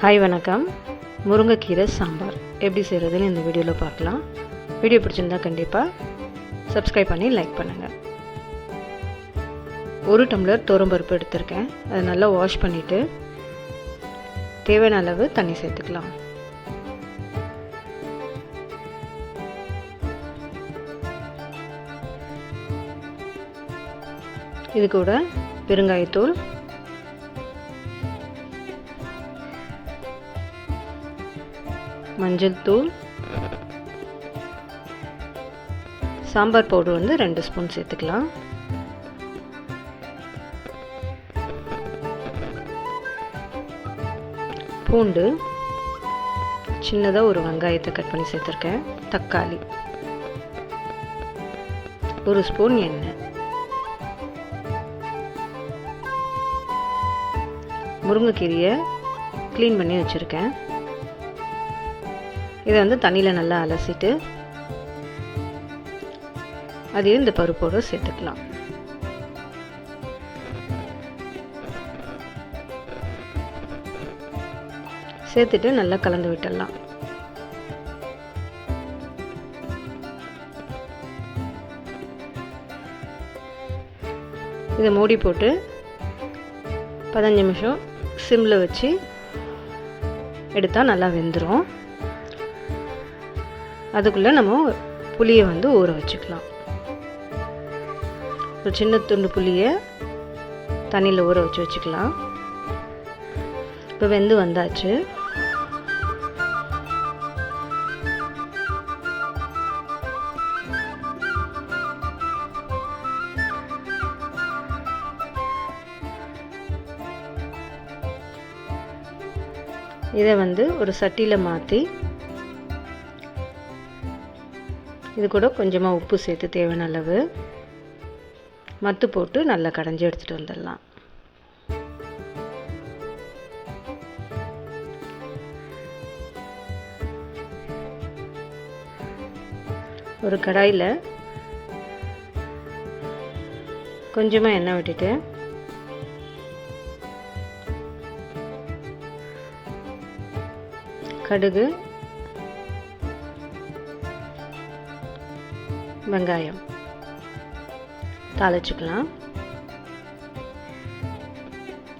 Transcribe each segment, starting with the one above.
Hi வணக்கம். முருங்கைக்கீரை சாம்பார். எப்படி செய்கிறதுன்னு இந்த வீடியோவில் பார்க்கலாம். வீடியோ பிடிச்சிருந்தா கண்டிப்பாக சப்ஸ்கிரைப் பண்ணி லைக் பண்ணுங்கள் ஒரு டம்ளர் துவரம்பருப்பு எடுத்திருக்கேன். அதை நல்லா வாஷ் பண்ணிவிட்டு தேவையான அளவு தண்ணி சேர்த்துக்கலாம். இது கூட பெருங்காயத்தூள் மஞ்சள் தூள். சாம்பார் பவுடர் வந்து ரெண்டு ஸ்பூன் சேர்த்துக்கலாம். பூண்டு. சின்னதாக ஒரு வெங்காயத்தை கட் பண்ணி சேர்த்துருக்கேன். தக்காளி. ஒரு ஸ்பூன் எண்ணெய். முருங்கைக்கீரையை க்ளீன் பண்ணி வச்சுருக்கேன். இதை வந்து தண்ணியில் நல்லா அலசிட்டு அதையும் இந்த பருப்போடு சேர்த்துக்கலாம். சேர்த்துட்டு நல்லா கலந்து விட்டுடலாம். இதை மூடி போட்டு பதினஞ்சு நிமிஷம் சிம்மில் வச்சு எடுத்தால் நல்லா வெந்துடும் அதுக்குள்ளே நம்ம புளியை வந்து ஊற வச்சுக்கலாம். ஒரு சின்ன துண்டு புளியை தண்ணியில் ஊற வச்சு வச்சுக்கலாம். இப்போ வெந்து வந்தாச்சு. இதை வந்து ஒரு சட்டியில் மாற்றி இது கூட கொஞ்சமாக உப்பு சேர்த்து தேவையான அளவு. மத்து போட்டு நல்லா கடைஞ்சி எடுத்துகிட்டு வந்துடலாம். ஒரு கடாயில் கொஞ்சமாக எண்ணெய் விட்டுட்டு கடுகு வெங்காயம். தாளிச்சுக்கலாம்.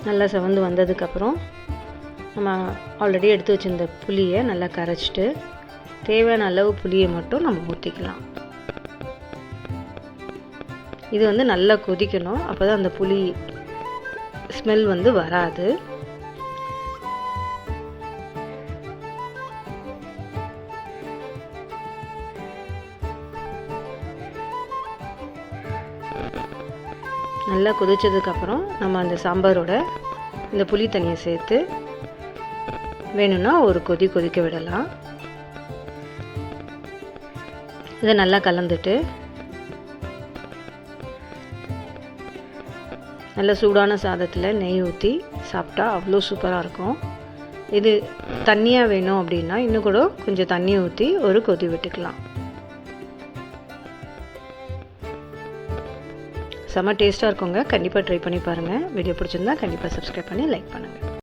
நல்லா செவந்து வந்ததுக்கப்புறம் நம்ம ஆல்ரெடி எடுத்து வச்சுருந்த புளியை நல்லா கரைச்சிட்டு தேவையான அளவு புளியை மட்டும் நம்ம ஊற்றிக்கலாம் இது வந்து நல்லா கொதிக்கணும். அப்போ தான் அந்த புளி ஸ்மெல் வந்து வராது. நல்லா கொதித்ததுக்கப்புறம் நம்ம அந்த சாம்பாரோட இந்த புளி தண்ணியை சேர்த்து வேணும்னா ஒரு கொதி கொதிக்க விடலாம். இதை நல்லா கலந்துட்டு நல்ல சூடான சாதத்தில் நெய் ஊற்றி சாப்பிட்டா அவ்வளோ சூப்பராக இருக்கும். இது தண்ணியாக வேணும் அப்படின்னா இன்னும் கூட கொஞ்சம் தண்ணி ஊற்றி ஒரு கொதி விட்டுக்கலாம். செம்ம டேஸ்ட்டாக இருக்குங்க. கண்டிப்பாக ட்ரை பண்ணி பாருங்கள் வீடியோ பிடிச்சிருந்தா கண்டிப்பாக சப்ஸ்கிரைப் பண்ணி லைக் பண்ணுங்கள்